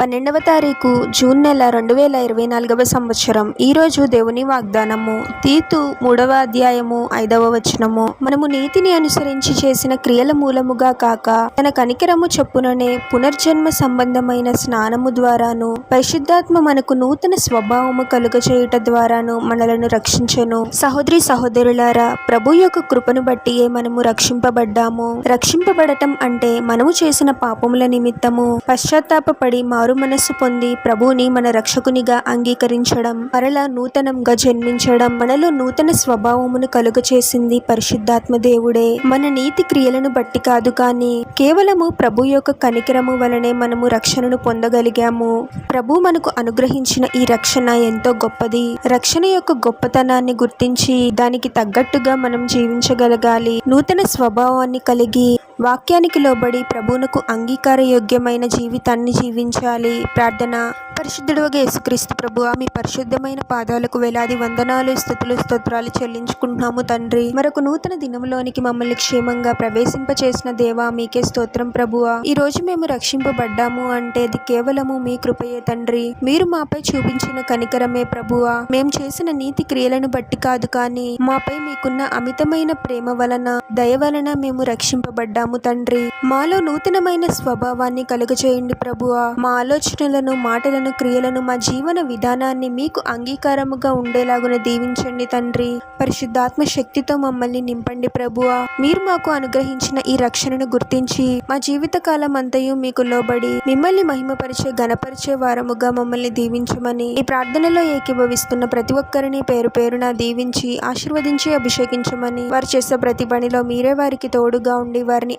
పన్నెండవ తారీఖు జూన్ నెల రెండు వేల ఇరవై నాలుగవ సంవత్సరం. ఈరోజు దేవుని వాగ్దానము. తీతు మూడవ అధ్యాయము ఐదవ వచనము. మనము నీతిని అనుసరించి చేసిన క్రియల మూలముగా కాక తన కనికరము చొప్పుననే పునర్జన్మ సంబంధమైన స్నానము ద్వారాను పరిశుద్ధాత్మ మనకు నూతన స్వభావము కలుగచేయుట ద్వారాను మనలను రక్షించను. సహోదరి సహోదరులారా ప్రభు యొక్క కృపను బట్టియే మనము రక్షింపబడ్డాము. రక్షింపబడటం అంటే మనము చేసిన పాపముల నిమిత్తము. పశ్చాత్తాపపడి మారు మనస్సు పొంది ప్రభువుని మన రక్షకునిగా అంగీకరించడం మరలా నూతనంగా జన్మించడం మనలో నూతన స్వభావమును కలుగు చేసింది పరిశుద్ధాత్మ దేవుడే. మన నీతి క్రియలను బట్టి కాదు కానీ కేవలము ప్రభు యొక్క కనికరము వలనే మనము రక్షణను పొందగలిగాము. ప్రభు మనకు అనుగ్రహించిన ఈ రక్షణ ఎంతో గొప్పది. రక్షణ యొక్క గొప్పతనాన్ని గుర్తించి దానికి తగ్గట్టుగా మనం జీవించగలగాలి. నూతన స్వభావాన్ని కలిగి వాక్యానికి లోబడి ప్రభువునకు అంగీకారయోగ్యమైన జీవితాన్ని జీవించాలి. ప్రార్థన. పరిశుద్ధుడు యేసుక్రీస్తు ప్రభు మీ పరిశుద్ధమైన పాదాలకు వేలాది వందనాలు స్థుతులు స్తోత్రాలు చెల్లించుకుంటున్నాము తండ్రి. మరొక నూతన దినములోనికి మమ్మల్ని క్షేమంగా ప్రవేశింపచేసిన దేవా మీకే స్తోత్రం ప్రభువా ఈ రోజు మేము రక్షింపబడ్డాము అంటే అది కేవలము మీ కృపయే తండ్రి. మీరు మాపై చూపించిన కనికరమే ప్రభువా మేము చేసిన నీతి క్రియలను బట్టి కాదు కానీ మాపై మీకున్న అమితమైన ప్రేమ వలన దయ వలన మేము రక్షింపబడ్డాము తండ్రి. మాలో నూతనమైన స్వభావాన్ని కలుగచేయండి ప్రభువా. మా ఆలోచనలను మాటలను క్రియలను మా జీవన విధానాన్ని మీకు అంగీకారముగా ఉండేలాగున దీవించండి తండ్రి. పరిశుద్ధాత్మ శక్తితో మమ్మల్ని నింపండి ప్రభువా. మీరు మాకు అనుగ్రహించిన ఈ రక్షణను గుర్తించి మా జీవిత కాలం అంతయు మీకు లోబడి మిమ్మల్ని మహిమపరిచే గణపరిచే వారముగా మమ్మల్ని దీవించమని ఈ ప్రార్థనలో ఏకీభవిస్తున్న ప్రతి ఒక్కరిని పేరు పేరున దీవించి ఆశీర్వదించి అభిషేకించమని వారు చేసే ప్రతి పనిలో మీరే వారికి తోడుగా ఉండి వారిని